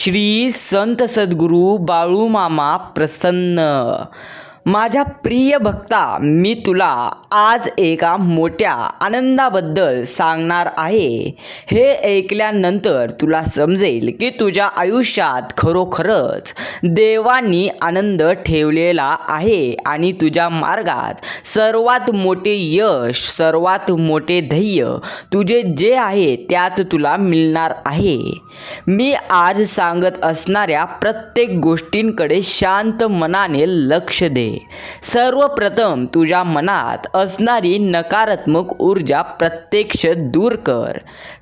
श्री संत सद्गुरू बाळूमामा प्रसन्न. माझ्या प्रिय भक्ता मी तुला आज एका मोठ्या आनंदाबद्दल सांगणार आहे. हे ऐकल्यानंतर तुला समजेल की तुझ्या आयुष्यात खरोखरच देवानी आनंद ठेवलेला आहे आणि तुझ्या मार्गात सर्वात मोठे यश सर्वात मोठे ध्येय तुझे जे आहे त्यात तुला मिळणार आहे. मी आज सांगत असणाऱ्या प्रत्येक गोष्टींकडे शांत मनाने लक्ष दे. सर्वप्रथम तुझ्या मनात असणारी नकारात्मक ऊर्जा प्रत्यक्ष दूर कर.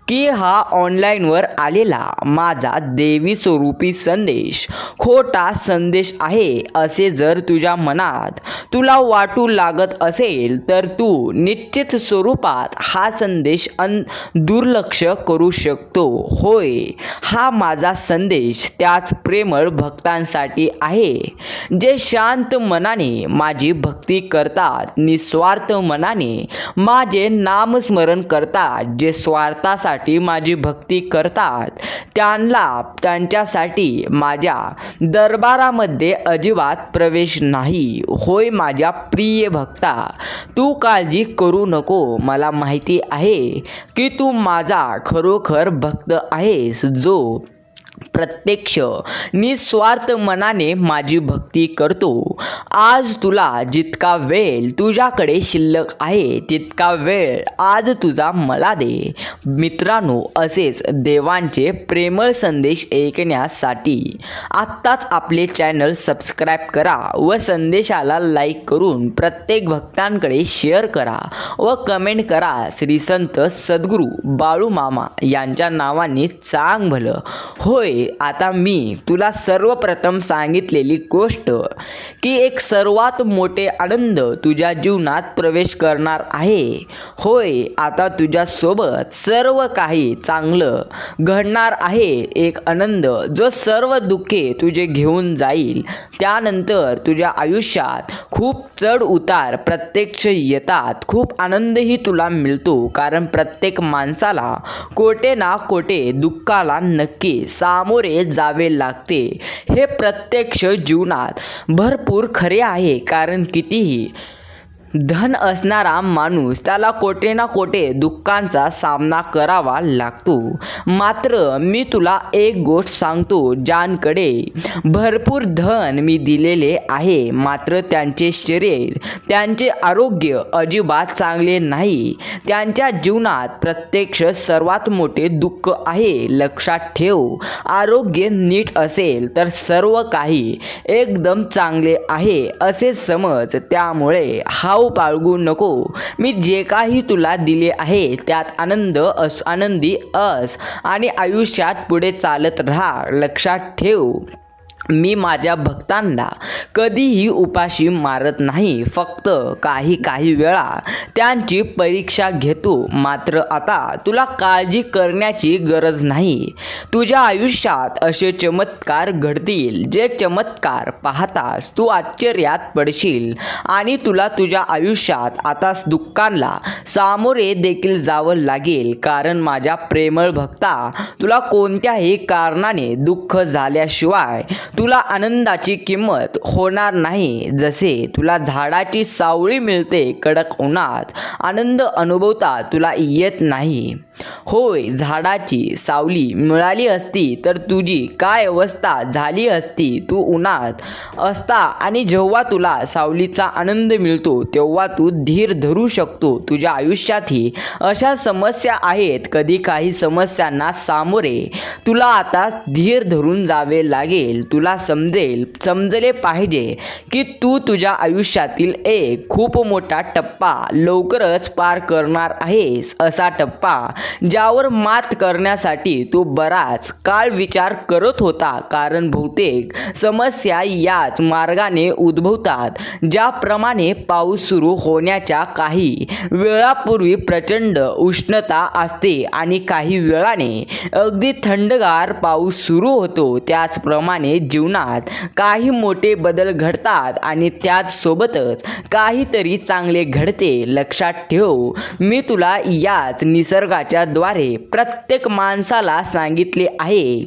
की हा ऑनलाईनवर आलेला माझा देवी स्वरूपी संदेश खोटा संदेश आहे असे जर तुझ्या मनात तुला वाटू लागत असेल तर तू निश्चित स्वरूपात हा संदेश अन दुर्लक्ष करू शकतो. होय हा माझा संदेश त्याच प्रेमळ भक्तांसाठी आहे जे शांत मनाने माझी भक्ती करतात निस्वार्थ मनाने माझे नामस्मरण करतात जे स्वार्थासाठी माझी भक्ती करतात. त्यांना त्यांच्यासाठी माझ्या दरबारामध्ये अजिबात प्रवेश नाही. होय माझ्या प्रिय भक्ता तू काळजी करू नको. मला माहिती आहे की तू माझा खरोखर भक्त आहेस जो प्रत्यक्ष निस्वार्थ मनाने माझी भक्ती करतो. आज तुला जितका वेळ तुझ्याकडे शिल्लक आहे तितका वेळ आज तुझा मला दे. मित्रांनो असेच देवांचे प्रेमळ संदेश ऐकण्यासाठी आत्ताच आपले चॅनल सबस्क्राईब करा व संदेशाला लाईक करून प्रत्येक भक्तांकडे शेअर करा व कमेंट करा श्री संत सद्गुरू बाळूमामा यांच्या नावाने चांग भलं होय आता मी तुला सर्वप्रथम सांगितलेली गोष्ट की एक सर्वात मोठे आनंद तुझ्या जीवनात प्रवेश करणार आहे. होय आता तुझ्यासोबत सर्व काही चांगलं घडणार आहे. एक आनंद जो सर्व दुःखे तुझे घेऊन जाईल. त्यानंतर तुझ्या आयुष्यात खूप चढ उतार प्रत्यक्ष येतात. खूप आनंदही तुला मिळतो कारण प्रत्येक माणसाला कोटे ना कोटे दुःखाला नक्की सा सामोरे जावे लागते. हे प्रत्यक्ष जीवनात भरपूर खरे आहे कारण कितीही धन असणारा माणूस त्याला कोटे ना कोटे दुःखांचा सामना करावा लागतो. मात्र मी तुला एक गोष्ट सांगतो ज्यांकडे भरपूर धन मी दिलेले आहे. मात्र त्यांचे शरीर त्यांचे आरोग्य अजिबात चांगले नाही. त्यांच्या जीवनात प्रत्यक्ष सर्वात मोठे दुःख आहे. लक्षात ठेव आरोग्य नीट असेल तर सर्व काही एकदम चांगले आहे असे समज. त्यामुळे हाव बाळगू नको. मी जे काही तुला दिले आहे त्यात आनंद अस आनंदी अस आणि आयुष्यात पुढे चालत राहा लक्षात ठेव. मी माझ्या भक्तांना कधीही उपाशी मारत नाही. फक्त काही काही वेळा त्यांची परीक्षा घेतो. मात्र आता तुला काळजी करण्याची गरज नाही. तुझ्या आयुष्यात असे चमत्कार घडतील जे चमत्कार पाहतास तू आश्चर्यात पडशील आणि तुला तुझ्या आयुष्यात आताच दुःखांना सामोरे देखील जावं लागेल. कारण माझ्या प्रेमळ भक्ता तुला कोणत्याही कारणाने दुःख झाल्याशिवाय तुला आनंदाची किंमत होणार नाही. जसे तुला झाडाची सावळी मिळते कडक उन्हात आनंद अनुभवता तुला येत नाही. होय झाडाची सावली मिळाली असती तर तुझी काय अवस्था झाली असती? तू उन्हात असता आणि जेव्हा तुला सावलीचा आनंद मिळतो तेव्हा तू धीर धरू शकतो. तुझ्या आयुष्यातही अशा समस्या आहेत. कधी काही समस्यांना सामोरे तुला आता धीर धरून जावे लागेल. तुला समजेल समजले पाहिजे की तू तुझ्या आयुष्यातील एक खूप मोठा टप्पा लवकरच पार करणार आहेस. असा टप्पा ज्यावर मात करण्यासाठी तू बराच काळ विचार करत होता. कारण बहुतेक समस्या याच मार्गाने उद्भवतात. ज्याप्रमाणे पाऊस सुरू होण्याच्या काही वेळापूर्वी प्रचंड उष्णता असते आणि काही वेळाने अगदी थंडगार पाऊस सुरू होतो. त्याचप्रमाणे जीवनात काही मोठे बदल घडतात आणि त्याचसोबतच काहीतरी चांगले घडते. लक्षात ठेव मी तुला याच निसर्गाच्या त्याद्वारे प्रत्येक माणसाला सांगितले आहे.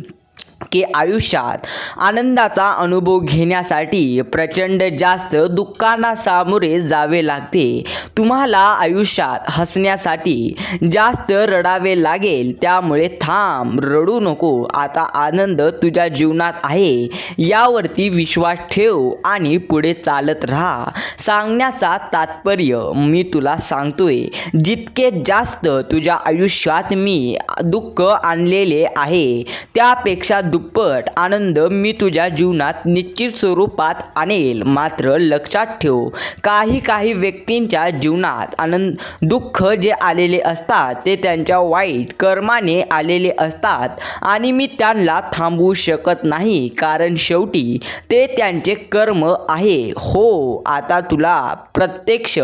की आयुष्यात आनंदाचा अनुभव घेण्यासाठी प्रचंड जास्त दुःखांना सामोरे जावे लागते. तुम्हाला आयुष्यात हसण्यासाठी जास्त रडावे लागेल. त्यामुळे थांब रडू नको. आता आनंद तुझ्या जीवनात आहे. यावरती विश्वास ठेव आणि पुढे चालत राहा. सांगण्याचा तात्पर्य मी तुला सांगतोय. जितके जास्त तुझ्या आयुष्यात मी दुःख आणलेले आहे त्यापेक्षा दुप्पट आनंद मी तुझ्या जीवनात निश्चित स्वरूपात आणेल. मात्र लक्षात ठेव काही काही व्यक्तींच्या जीवनात आनंद दुःख जे आलेले असतात ते त्यांच्या वाईट कर्माने आलेले असतात आणि मी त्यांना थांबवू शकत नाही. कारण शेवटी ते त्यांचे कर्म आहे. हो आता तुला प्रत्यक्ष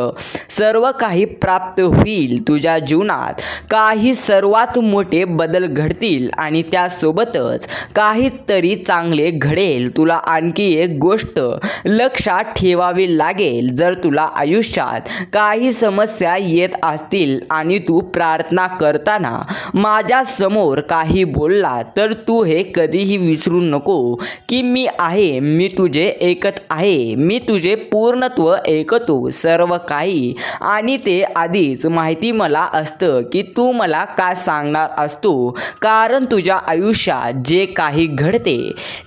सर्व काही प्राप्त होईल. तुझ्या जीवनात काही सर्वात मोठे बदल घडतील आणि त्यासोबतच का काहीतरी चांगले घडेल. तुला आणखी एक गोष्ट लक्षात ठेवावी लागेल. जर तुला आयुष्यात काही समस्या येत असतील आणि तू प्रार्थना करताना माझ्यासमोर काही बोलला तर तू हे कधीही विसरू नको की मी आहे मी तुझे ऐकत आहे मी तुझे पूर्णत्व ऐकतो सर्व काही. आणि ते आधीच माहिती मला असतं की तू मला काय सांगणार असतो? कारण तुझ्या आयुष्यात जे काही घडते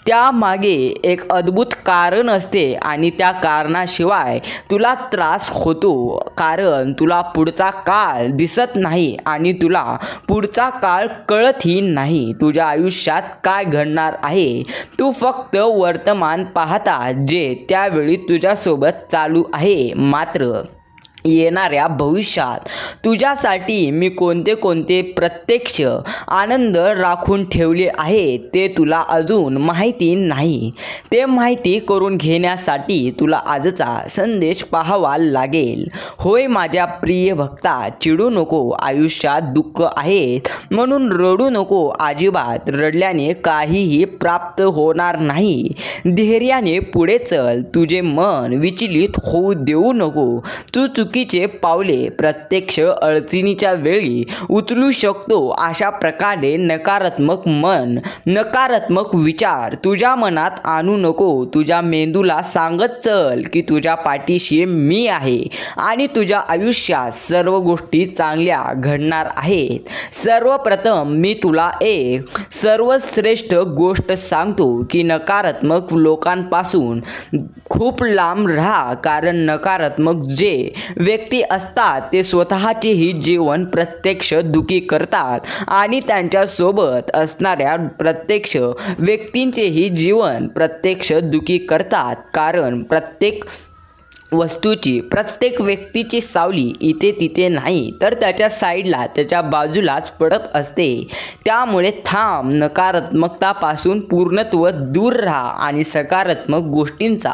त्यामागे एक अद्भुत कारण असते आणि त्या कारणाशिवाय तुला त्रास होतो. कारण तुला पुढचा काळ दिसत नाही आणि तुला पुढचा काळ कळतही नाही. तुझ्या आयुष्यात काय घडणार आहे तू फक्त वर्तमान पाहता जे त्यावेळी तुझ्यासोबत चालू आहे. मात्र येणाऱ्या भविष्यात. तुझ्यासाठी मी कोणते कोणते प्रत्यक्ष आनंद राखून ठेवले आहे ते तुला अजून माहिती नाही. ते माहिती करून घेण्यासाठी तुला आजचा संदेश पाहावा लागेल. होय माझ्या प्रिय भक्ता चिडू नको आयुष्यात दुःख आहेत म्हणून रडू नको अजिबात रडल्याने काहीही प्राप्त होणार नाही. धैर्याने पुढे चल तुझे मन विचलित होऊ देऊ नको. तू चुक चुकीचे पावले प्रत्यक्ष अडचणीच्या वेळी उचलू शकतो अशा प्रकारे नकारात्मक मन नकारात्मक विचार तुझ्या मनात आणू नको. तुझ्या मेंदूला सांगत चल की तुझ्या पाठीशी मी आहे आणि तुझ्या आयुष्यात सर्व गोष्टी चांगल्या घडणार आहेत. सर्वप्रथम मी तुला एक सर्वश्रेष्ठ गोष्ट सांगतो की नकारात्मक लोकांपासून खूप लांब राहा. कारण नकारात्मक जे व्यक्ती असतात ते स्वतःचेही जीवन प्रत्यक्ष दुखी करतात आणि त्यांच्यासोबत असणाऱ्या प्रत्यक्ष व्यक्तींचेही जीवन प्रत्यक्ष दुखी करतात. कारण प्रत्येक वस्तूची प्रत्येक व्यक्तीची सावली इथे तिथे नाही तर त्याच्या साईडला त्याच्या बाजूलाच पडत असते. त्यामुळे थांब नकारात्मकतापासून पूर्णत्व दूर राहा आणि सकारात्मक गोष्टींचा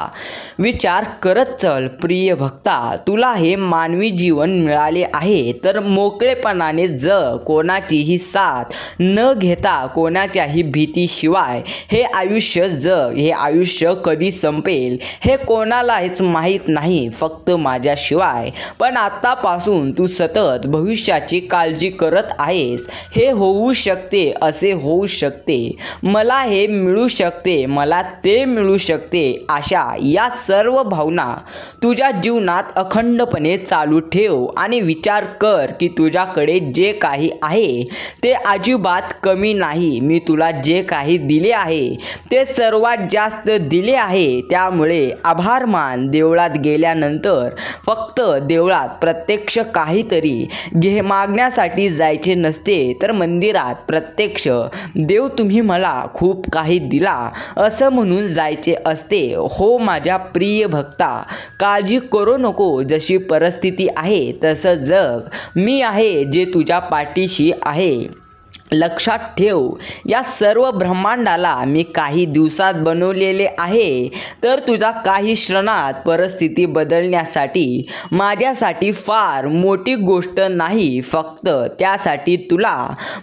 विचार करत चल. प्रिय भक्ता तुला हे मानवी जीवन मिळाले आहे तर मोकळेपणाने जग कोणाचीही साथ न घेता कोणाच्याही भीतीशिवाय हे आयुष्य जग हे आयुष्य कधी संपेल हे कोणालाच माहीत नाही. नाही फक्त माझ्याशिवाय. पण आत्तापासून तू सतत भविष्याची काळजी करत आहेस. हे होऊ शकते असे होऊ शकते. मला हे मिळू शकते मला ते मिळू शकते अशा या सर्व भावना तुझ्या जीवनात अखंडपणे चालू ठेव आणि विचार कर की तुझ्याकडे जे काही आहे ते अजिबात कमी नाही. मी तुला जे काही दिले आहे ते सर्वात जास्त दिले आहे. त्यामुळे आभार मान देवळात गेल्यानंतर फक्त देवळात प्रत्यक्ष काहीतरी घे मागण्यासाठी जायचे नसते तर मंदिरात प्रत्यक्ष देव तुम्ही मला खूप काही दिला असं म्हणून जायचे असते. हो माझ्या प्रिय भक्ता काळजी करू नको. जशी परिस्थिती आहे तसं जग. मी आहे जे तुझ्या पाठीशी आहे. लक्षात ठेव या सर्व ब्रह्मांडाला मी काही दिवसात बनवलेले आहे. तर तुझा काही क्षणात परिस्थिती बदलण्यासाठी माझ्यासाठी फार मोठी गोष्ट नाही फक्त त्यासाठी तुला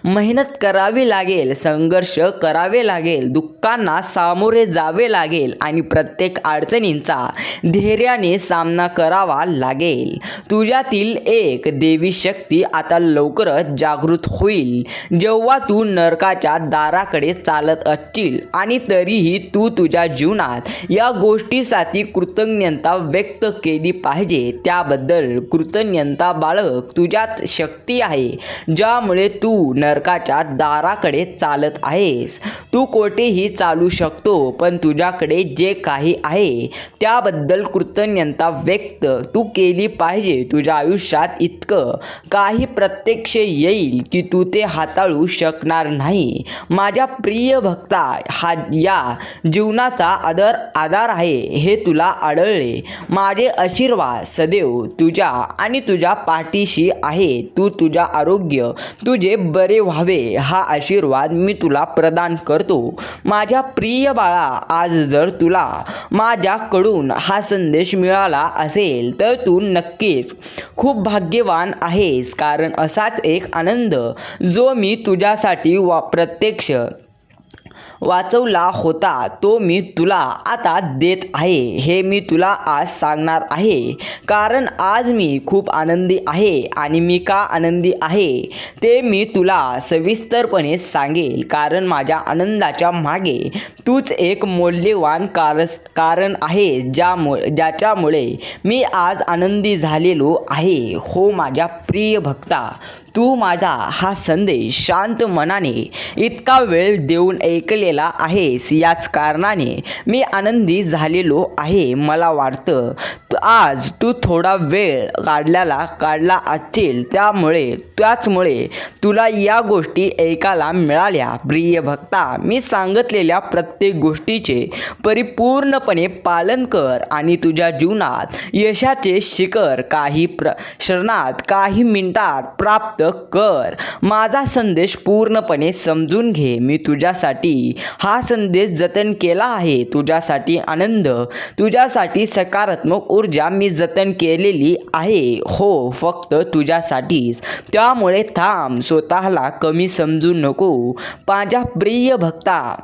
मेहनत करावी लागेल संघर्ष करावे लागेल दुःखांना सामोरे जावे लागेल आणि प्रत्येक अडचणींचा धैर्याने सामना करावा लागेल. तुझ्यातील एक देवी शक्ती आता लवकरच जागृत होईल. जेव्हा जेव्हा तू नरकाच्या दाराकडे चालत असशील आणि तरीही तू तुझ्या जीवनात या गोष्टीसाठी कृतज्ञता व्यक्त केली पाहिजे त्याबद्दल कृतज्ञता बाळक तुझ्यात शक्ती आहे ज्यामुळे तू नरकाच्या दाराकडे चालत आहेस. तू कोठेही चालू शकतो पण तुझ्याकडे जे काही आहे त्याबद्दल कृतज्ञता व्यक्त तू केली पाहिजे. तुझ्या आयुष्यात इतकं काही प्रत्यक्ष येईल की तू ते हाताळू शकणार नाही. माझ्या प्रिय भक्ता हा या जीवनाचा आदर आधार आहे. हे तुला आढळले. माझे आशीर्वाद सदैव तुझ्या आणि तुझ्या पाठीशी आहे. तू तुझ्या आरोग्य तुझे बरे व्हावे हा आशीर्वाद मी तुला प्रदान करतो. माझ्या प्रिय बाळा आज जर तुला माझ्याकडून हा संदेश मिळाला असेल तर तू नक्कीच खूप भाग्यवान आहेस. कारण असाच एक आनंद जो मी तुझ्यासाठी वा प्रत्यक्ष वाचवला होता तो मी तुला आता देत आहे. हे मी तुला आज सांगणार आहे. कारण आज मी खूप आनंदी आहे आणि मी का आनंदी आहे ते मी तुला सविस्तरपणे सांगेल. कारण माझ्या आनंदाच्या मागे तूच एक मौल्यवान कारस कारण आहे ज्यामुळे ज्याच्यामुळे मी आज आनंदी झालेलो आहे. हो माझ्या प्रिय भक्ता तू माझा हा संदेश शांत मनाने इतका वेळ देऊन ऐकलेला आहेस याच कारणाने मी आनंदी झालेलो आहे मला वाटतं. आज तू थोडा वेळ काढल्याला काढला असशील त्यामुळे त्याचमुळे तुला या गोष्टी ऐकायला मिळाल्या. प्रिय भक्ता मी सांगितलेल्या प्रत्येक गोष्टीचे परिपूर्णपणे पालन कर आणि तुझ्या जीवनात यशाचे शिखर काही प्र क्षणात काही मिनिटात प्राप्त कर. माझा संदेश पूर्णपणे समजून घे. मी तुझ्यासाठी हा संदेश जतन केला आहे. तुझ्यासाठी आनंद तुझ्यासाठी सकारात्मक ऊर्जा मी जतन केलेली आहे. हो फक्त तुझ्यासाठीच. त्यामुळे थांब. स्वतःला कमी समजू नको. माझ्या प्रिय भक्ता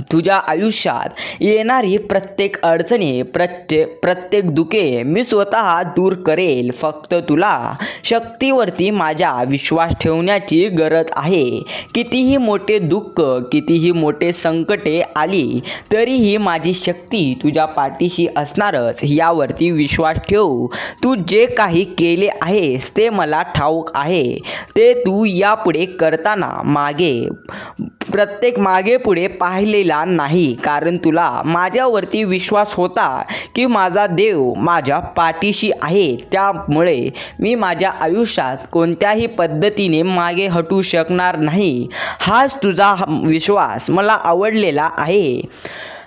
तुझ्या आयुष्यात येणारी प्रत्येक अडचणी प्रत्येक प्रत्येक दुखे मी स्वतः दूर करेल. फक्त तुला शक्तीवरती माझ्या विश्वास ठेवण्याची गरज आहे. कितीही मोठे दुःख कितीही मोठे संकटे आली. तरीही माझी शक्ती तुझ्या पाठीशी असणारच यावरती विश्वास ठेव. तू जे काही केले आहेस ते मला ठाऊक आहे. ते तू यापुढे करताना मागे प्रत्येक मागे पुढे पाहिलेला नाही. कारण तुला माझ्यावरती विश्वास होता की माझा देव माझ्या पाठीशी आहे. त्यामुळे मी माझ्या आयुष्यात कोणत्याही पद्धतीने मागे हटू शकणार नाही. हाच तुझा विश्वास. मला आवडलेला आहे.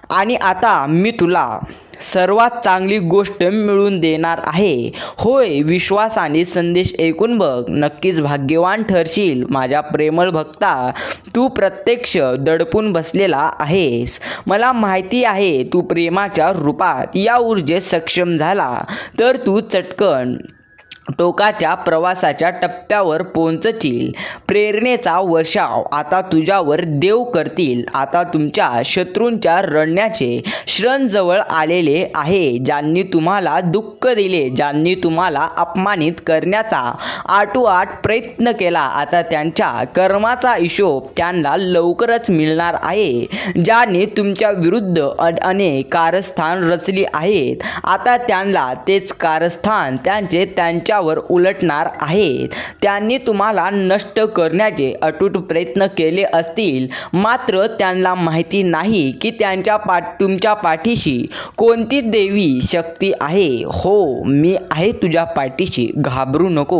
आणि आता मी तुला सर्वात चांगली गोष्ट मिळवून देणार आहे. होय विश्वासाने संदेश ऐकून बघ. नक्कीच भाग्यवान ठरशील माझ्या प्रेमळ भक्ता. तू प्रत्यक्ष दडपून बसलेला आहेस. मला माहिती आहे तू प्रेमाच्या रूपात या ऊर्जेत सक्षम झाला. तर तू चटकन टोकाच्या प्रवासाच्या टप्प्यावर पोहोचतील. प्रेरणेचा वर्षाव. आता तुझ्यावर देव करतील. आता तुमच्या शत्रूंच्या रडण्याचे क्षण जवळ आलेले आहे ज्यांनी तुम्हाला दुःख दिले ज्यांनी तुम्हाला अपमानित करण्याचा आटोआट प्रयत्न केला. आता त्यांच्या कर्माचा हिशोब त्यांना लवकरच मिळणार आहे. ज्याने तुमच्या विरुद्ध अ- अनेक कारस्थान रचली आहेत. आता त्यांना तेच कारस्थान त्यांचे त्यांच्या तुमच्यावर उलटणार आहेत. त्यांनी तुम्हाला नष्ट करण्याचे अटूट प्रयत्न केले असतील. मात्र त्यांना माहिती नाही की त्यांच्या पाठ तुमच्या पाठीशी कोणती देवी शक्ती आहे. हो मी आहे तुझ्या पाठीशी. घाबरू नको.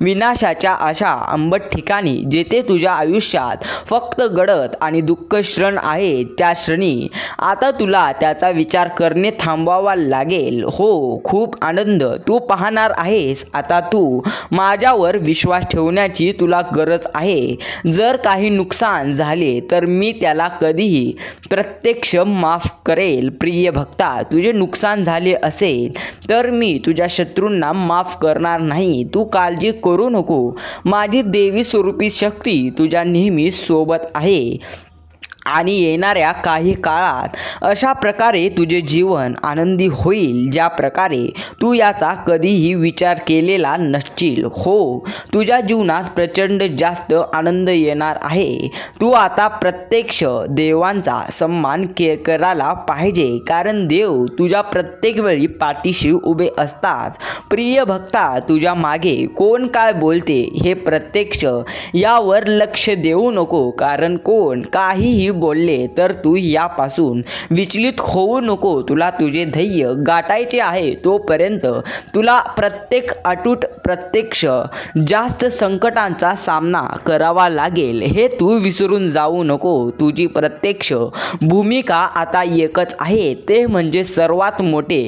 विनाशाच्या अशा आंबट ठिकाणी जेथे तुझ्या आयुष्यात फक्त गडद आणि दुःख क्षण आहे त्या क्षणी आता तुला त्याचा विचार करणे थांबवावा लागेल. हो खूप आनंद. तू पाहणार आहेस. आता तू माझ्यावर विश्वास ठेवण्याची तुला गरज आहे. जर काही नुकसान झाले तर मी त्याला कधीही प्रत्यक्ष माफ करेल. प्रिय भक्ता तुझे नुकसान झाले असेल तर मी तुझ्या शत्रूंना माफ करणार नाही. तू काळजी करू नको. माझी देवी स्वरूपी शक्ती तुझ्या नेहमी सोबत आहे. आणि येणाऱ्या काही काळात अशा प्रकारे तुझे जीवन आनंदी होईल ज्या प्रकारे तू याचा कधीही विचार केलेला नसशील. हो तुझ्या जीवनात प्रचंड जास्त आनंद येणार आहे. तू आता प्रत्यक्ष देवांचा सन्मान के करायला पाहिजे कारण देव तुझ्या प्रत्येक वेळी पाठीशी उभे असतात. प्रिय भक्ता तुझ्या मागे कोण काय बोलते हे प्रत्यक्ष यावर लक्ष देऊ नको कारण कोण काहीही बोलले तर तू यापासून विचलित होऊ नको. तुला तुझे ध्येय गाठायचे आहे तोपर्यंत तुला प्रत्येक अटूट प्रत्यक्ष जास्त संकटांचा सामना करावा लागेल. हे तू विसरून जाऊ नको. तुझी प्रत्यक्ष भूमिका आता एकच आहे. ते म्हणजे सर्वात मोठे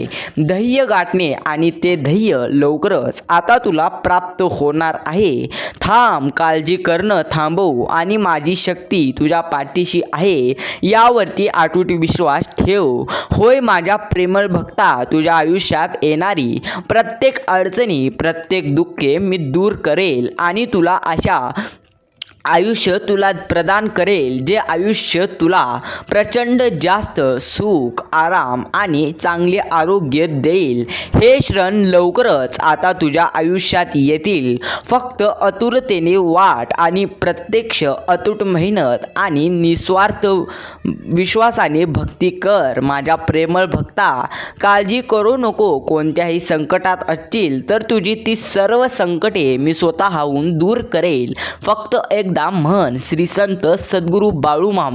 ध्येय गाठणे आणि ते ध्येय लवकरच आता तुला प्राप्त होणार आहे. थांब काळजी करणं थांबव आणि माझी शक्ती तुझ्या पाठीशी आहे. आहे. यावरती आटूट विश्वास ठेव. होय माझ्या प्रेमळ भक्ता तुझ्या आयुष्यात येणारी प्रत्येक अडचणी प्रत्येक दुःखे मी दूर करेल आणि तुला अशा आयुष्य तुला प्रदान करेल जे आयुष्य तुला प्रचंड जास्त सुख आराम आणि चांगले आरोग्य देईल. हे क्षण लवकरच आता तुझ्या आयुष्यात येतील. फक्त आतुरतेने वाट आणि प्रत्यक्ष अतूट मेहनत आणि निस्वार्थ विश्वासाने भक्ती कर. माझ्या प्रेमळ भक्ता काळजी करू नको. कोणत्याही संकटात असतील तर तुझी ती सर्व संकटे मी स्वतःहून दूर करेल. फक्त एक एकदा म्हण श्री संत सद्गुरू बाळू मामा